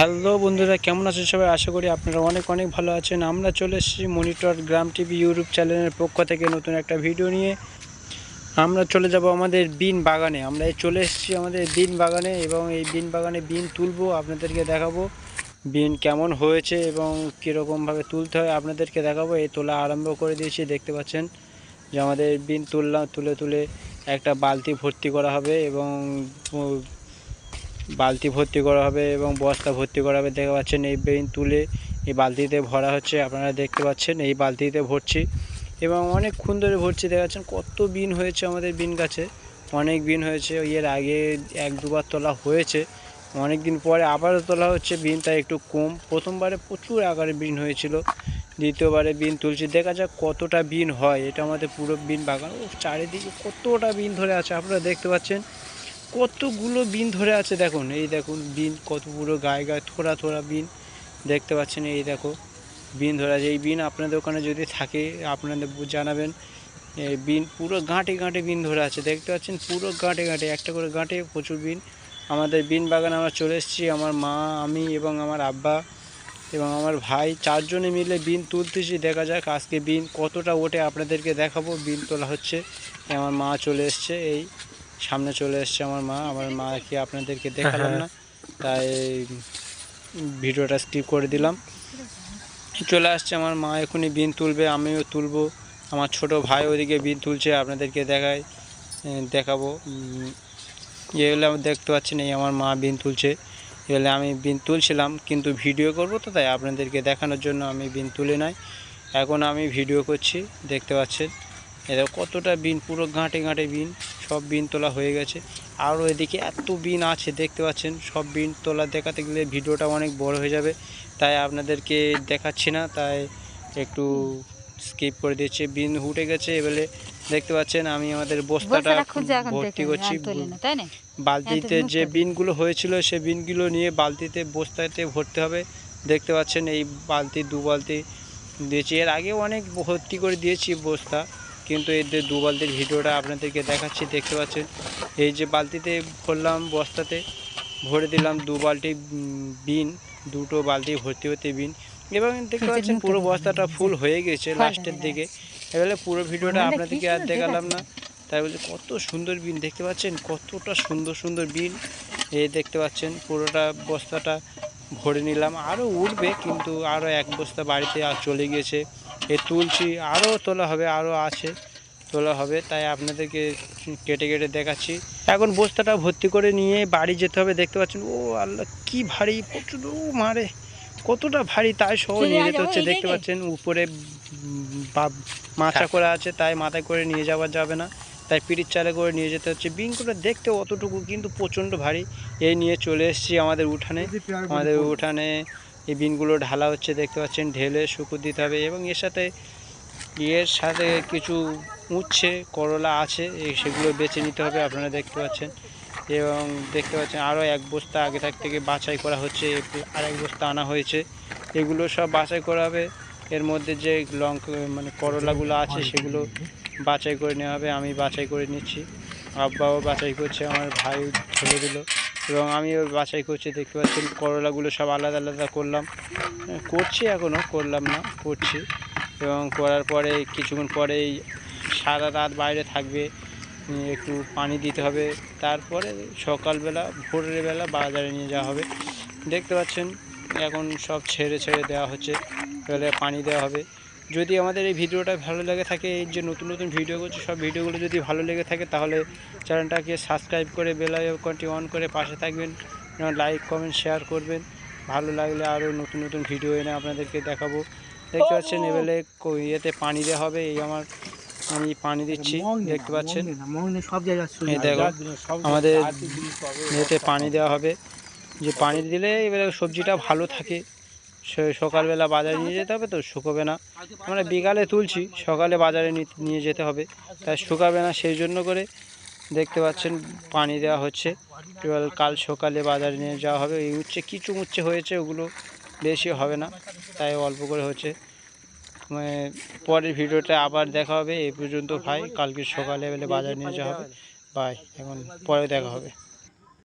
Hello বন্ধুরা, কেমন আছেন সবাই? আশা করি আপনারা অনেক অনেক ভালো আছেন। আমরা চলে এসেছি মনিটর গ্রাম টিভি ইউটিউব চ্যানেলের পক্ষ থেকে নতুন একটা ভিডিও নিয়ে। আমরা চলে যাব আমাদের বিন বাগানে। আমরা চলে এসেছি আমাদের বিন বাগানে এবং এই বিন বাগানে বিন তুলবো, আপনাদেরকে দেখাবো। বিন কেমন হয়েছে এবং কীরকমভাবে তুলতে হয়, আপনাদেরকে দেখাবো। এই তোলা আরম্ভ করে দিয়েছি, দেখতে পাচ্ছেন? যে আমাদের বিন তুললাম, তুলে তুলে একটা বালতি ভর্তি করা হবে এবং বালতি ভর্তি করা হবে এবং বস্তা ভর্তি করা হবে। দেখতে পাচ্ছেন এই বেইন তুলে এই বালতিতে ভরা হচ্ছে। আপনারা দেখতে পাচ্ছেন এই বালতিতে ভরছি এবং অনেকক্ষণ ধরে ভরছি। দেখা যাচ্ছেন কত বিন হয়েছে আমাদের বিন গাছে। অনেক বিন হয়েছে। এর আগে এক দুবার তোলা হয়েছে। অনেক দিন পরে আবারও তোলা হচ্ছে। বিন তাই একটু কম। প্রথমবারে প্রচুর আকারে বিন হয়েছিল। দ্বিতীয়বারে বিন তুলছি। দেখা যাক কতটা বিন হয়। এটা আমাদের পুরো বিন বাগান। ও চারিদিকে কতটা বিন ধরে আছে। আপনারা দেখতে পাচ্ছেন কতগুলো বিন ধরে আছে দেখুন, এই দেখুন বিন, কত পুরো গায়ে গায়ে থোড়া থোড়া বিন দেখতে পাচ্ছেন, এই দেখো বিন ধরে আছে। এই বিন আপনাদের ওখানে যদি থাকে, আপনাদের জানাবেন, এই বিন পুরো গাঁটে গাঁটে বিন ধরে আছে। দেখতে পাচ্ছেন পুরো গাঁটে গাঁটে একটা করে গাঁটে প্রচুর বিন। আমাদের বিন বাগানে আমরা চলে এসেছি, আমার মা, আমি এবং আমার আব্বা এবং আমার ভাই চারজনে মিলে বিন তুলতেছি। দেখা যাক আজকে বিন কতটা ওঠে, আপনাদেরকে দেখাবো। বিন তোলা হচ্ছে আমার মা চলে এসছে, এই সামনে চলে এসছে আমার মা। আমার মা কি আপনাদেরকে দেখালাম না? তাই ভিডিওটা স্কিপ করে দিলাম। চলে আসছে আমার মা এখনই বিন তুলবে আমিও তুলবো। আমার ছোট ভাই ওদিকে বিন তুলছে আপনাদেরকে দেখাই আহ, দেখাবো। এগুলো আমি দেখতে পাচ্ছেন এই আমার মা বিন তুলছে। এগুলো আমি বিন তুলছিলাম কিন্তু ভিডিও করব তো তাই আপনাদেরকে দেখানোর জন্য আমি বিন তুলে নাই। এখন আমি ভিডিও করছি দেখতে পাচ্ছেন। এদের কতটা বিন পুরো ঘাঁটে ঘাঁটে বিন। সব বিন তোলা হয়ে গেছে। আরও এদিকে এত বিন আছে দেখতে পাচ্ছেন সব বিন তোলা দেখাতে গেলে ভিডিওটা অনেক বড় হয়ে যাবে। তাই আপনাদেরকে দেখাচ্ছি না তাই একটু স্কিপ করে দিচ্ছি। বিন উঠে গেছে এবারে দেখতে পাচ্ছেন আমি আমাদের বস্তাটা ভর্তি করছি। বালতিতে যে বিনগুলো হয়েছিল সে বিনগুলো নিয়ে বালতিতে বস্তাতে ভরতে হবে। দেখতে পাচ্ছেন এই বালতি দু বালতি দিয়েছি। এর আগেও অনেক ভর্তি করে দিয়েছি বস্তা। কিন্তু এর যে দু বালতির ভিডিওটা আপনাদেরকে দেখাচ্ছি দেখতে পাচ্ছেন? এই যে বালতিতে ভরলাম বস্তাতে ভরে দিলাম দু বালতি বিন দুটো বালতি ভর্তি হতে বিন। এবং দেখতে পাচ্ছেন পুরো বস্তাটা ফুল হয়ে গেছে লাস্টের দিকে। এবারে পুরো ভিডিওটা আপনাদেরকে আর দেখালাম না। তাই বলছে কত সুন্দর বিন দেখতে পাচ্ছেন? কতটা সুন্দর সুন্দর বিন। এই দেখতে পাচ্ছেন পুরোটা বস্তাটা ভরে নিলাম। আরও উঠবে কিন্তু আরও এক বস্তা বাড়িতে আর চলে গিয়েছে। এ তুলছি আরও তোলা হবে আরও আছে তোলা হবে তাই আপনাদেরকে কেটে কেটে দেখাচ্ছি। এখন বস্তাটা ভর্তি করে নিয়ে বাড়ি যেতে হবে দেখতে পাচ্ছেন ও আল্লাহ কি ভারী প্রচুর ও মারে কতটা ভারী তাই সহ নিয়ে যেতে হচ্ছে দেখতে পাচ্ছেন উপরে বা- মাচা করা আছে তাই মাথায় করে নিয়ে যাওয়া যাবে না তাই পিরিচ চালে করে নিয়ে যেতে হচ্ছে। বিনগুলো দেখতে অতটুকু কিন্তু প্রচণ্ড ভারী এই নিয়ে চলে এসেছি আমাদের উঠানে আমাদের উঠানে এই বিনগুলো ঢালা হচ্ছে, দেখতে পাচ্ছেন, ঢেলে শুকুর দিতে হবে এবং এর সাথে এর সাথে কিছু উচ্ছে, করলা আছে, এই সেগুলো বেছে নিতে হবে, আপনারা দেখতে পাচ্ছেন। এবং দেখতে পাচ্ছেন, আরও এক বস্তা আগে থাক থেকে বাছাই করা হচ্ছে আর এক বস্তা আনা হয়েছে। এগুলো সব বাছাই করা হবে, এর মধ্যে যে লঙ্কা মানে করলাগুলো আছে, সেগুলো বাছাই করে নেওয়া হবে, আমি বাছাই করে নিচ্ছি। আব্বাও বাছাই করছে, আমার ভাই ফেলে দিল। এবং আমিও বাছাই করছি, দেখতে পাচ্ছেন করলাগুলো সব আলাদা আলাদা করলাম। করছি এখনও করলাম না, করছি। এবং করার পরে কিছুক্ষণ পরেই সারা রাত বাইরে থাকবে একটু পানি দিতে হবে। তারপরে সকালবেলা, ভোরের বেলা বাজারে নিয়ে যাওয়া হবে। দেখতে পাচ্ছেন, এখন সব ছেড়ে ছেড়ে দেওয়া হচ্ছে। এবারে পানি দেওয়া হবে। যদি আমাদের এই ভিডিওটা ভালো লেগে থাকে এই যে নতুন নতুন ভিডিও করছি সব ভিডিওগুলো যদি ভালো লেগে থাকে তাহলে চ্যানেলটাকে সাবস্ক্রাইব করে বেল আইকনটি অন করে পাশে থাকবেন। লাইক কমেন্ট শেয়ার করবেন। ভালো লাগলে আরও নতুন নতুন ভিডিও এনে আপনাদেরকে দেখাবো। দেখতে পাচ্ছেন এবেলে ইয়েতে পানি দেওয়া হবে এই আমার আমি পানি দিচ্ছি দেখতে পাচ্ছেন। এই দেখো আমাদের ইয়েতে পানি দেওয়া হবে। যে পানি দিলে এবারে সবজিটা ভালো থাকে। সকালবেলা বাজারে নিয়ে যেতে হবে তো, শুকোবে না। আমরা বিকালে তুলছি, সকালে বাজারে নিয়ে যেতে হবে। তাই শুকাবে না সেই জন্য করে দেখতে পাচ্ছেন পানি দেওয়া হচ্ছে। এবার কাল সকালে বাজারে নিয়ে যাওয়া হবে। এই উচ্ছে কিছু উচ্ছে হয়েছে ওগুলো বেশি হবে না, তাই অল্প করে হচ্ছে। মানে পরের ভিডিওটা আবার দেখা হবে। এই পর্যন্ত ভাই, কালকে সকালে বেলে বাজারে নিয়ে যাওয়া হবে। বাই, এখন পরে দেখা হবে।